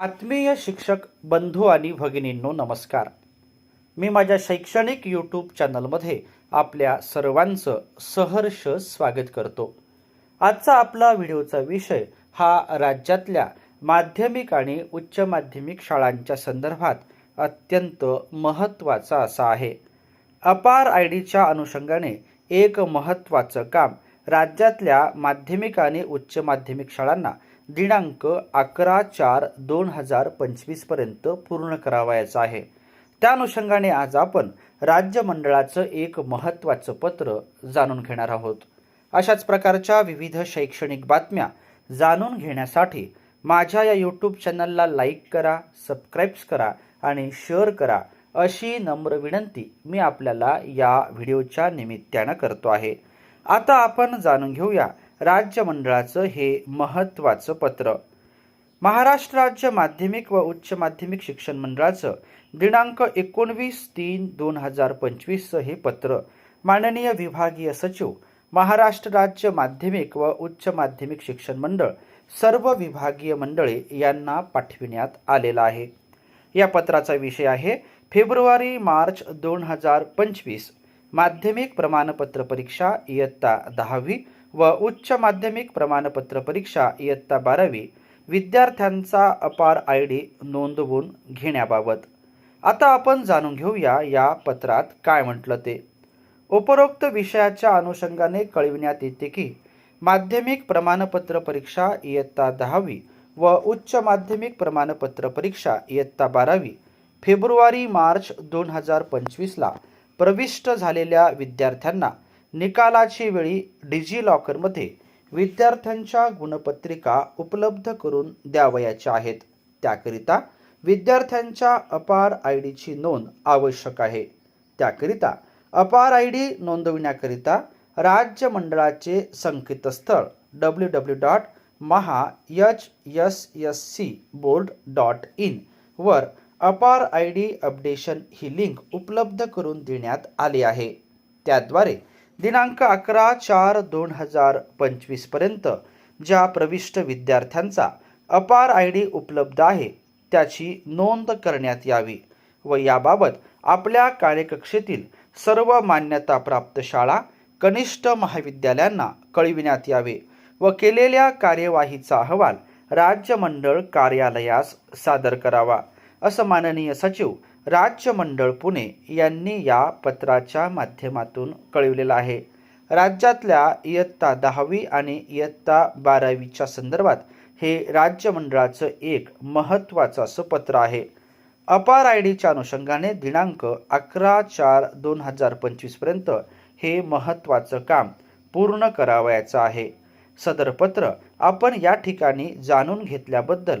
आत्मीय शिक्षक बंधू आणि भगिनींनो नमस्कार. मी माझ्या शैक्षणिक यूट्यूब चॅनलमध्ये आपल्या सर्वांचं सहर्ष स्वागत करतो. आजचा आपला व्हिडिओचा विषय हा राज्यातल्या माध्यमिक आणि उच्च माध्यमिक शाळांच्या संदर्भात अत्यंत महत्त्वाचा असा आहे. अपार आय डीच्या अनुषंगाने एक महत्त्वाचं काम राज्यातल्या माध्यमिक आणि उच्च माध्यमिक शाळांना दिनांक अकरा चार दोन हजार पंचवीसपर्यंत पूर्ण करावायचा आहे. त्या अनुषंगाने आज आपण राज्य मंडळाचं एक महत्त्वाचं पत्र जाणून घेणार आहोत. अशाच प्रकारच्या विविध शैक्षणिक बातम्या जाणून घेण्यासाठी माझ्या या यूट्यूब चॅनलला लाईक करा सबस्क्राईब्स करा आणि शेअर करा अशी नम्र विनंती मी आपल्याला या व्हिडिओच्या निमित्तानं करतो आहे. आता आपण जाणून घेऊया राज्यमंडळाचं हे महत्त्वाचं पत्र. महाराष्ट्र राज्य माध्यमिक व उच्च माध्यमिक शिक्षण मंडळाचं दिनांक एकोणवीस तीन दोन हजार पंचवीसचं हे पत्र. माननीय विभागीय सचिव महाराष्ट्र राज्य माध्यमिक व उच्च माध्यमिक शिक्षण मंडळ सर्व विभागीय मंडळे यांना पाठविण्यात आलेला आहे. या पत्राचा विषय आहे फेब्रुवारी मार्च दोन हजार पंचवीस. माध्यमिक प्रमाणपत्र परीक्षा इयत्ता दहावी व उच्च माध्यमिक प्रमाणपत्र परीक्षा इयत्ता बारावी विद्यार्थ्यांचा अपार आय डी नोंदवून घेण्याबाबत. आता आपण जाणून घेऊया या पत्रात काय म्हटलं ते. उपरोक्त विषयाच्या अनुषंगाने कळविण्यात येते की माध्यमिक प्रमाणपत्र परीक्षा इयत्ता दहावी व उच्च माध्यमिक प्रमाणपत्र परीक्षा इयत्ता बारावी फेब्रुवारी मार्च दोन हजार पंचवीसला प्रविष्ट झालेल्या विद्यार्थ्यांना निकालाची वेळी डिजी लॉकरमध्ये विद्यार्थ्यांच्या गुणपत्रिका उपलब्ध करून द्यावयाच्या आहेत. त्याकरिता विद्यार्थ्यांच्या अपार आय डीची नोंद आवश्यक आहे. त्याकरिता अपार आय डी नोंदविण्याकरिता राज्य मंडळाचे संकेतस्थळ W W dot Maha H S S C board dot in वर अपार आय डी अपडेशन ही लिंक उपलब्ध करून देण्यात आली आहे. त्याद्वारे दिनांक अकरा चार दोन हजार पंचवीसपर्यंत ज्या प्रविष्ट विद्यार्थ्यांचा अपार आय डी उपलब्ध आहे त्याची नोंद करण्यात यावी व याबाबत आपल्या कार्यकक्षेतील सर्व मान्यताप्राप्त शाळा कनिष्ठ महाविद्यालयांना कळविण्यात यावे व केलेल्या कार्यवाहीचा अहवाल राज्य मंडळ कार्यालयास सादर करावा. असं माननीय सचिव राज्य मंडळ पुणे यांनी या पत्राच्या माध्यमातून कळविलेलं आहे. राज्यातल्या इयत्ता दहावी आणि इयत्ता बारावीच्या संदर्भात हे राज्य मंडळाचं एक महत्त्वाचं असं पत्र आहे. अपार आय डीच्या अनुषंगाने दिनांक अकरा चार दोन हजार पंचवीसपर्यंत हे महत्त्वाचं काम पूर्ण करावयाचं आहे. सदर पत्र आपण या ठिकाणी जाणून घेतल्याबद्दल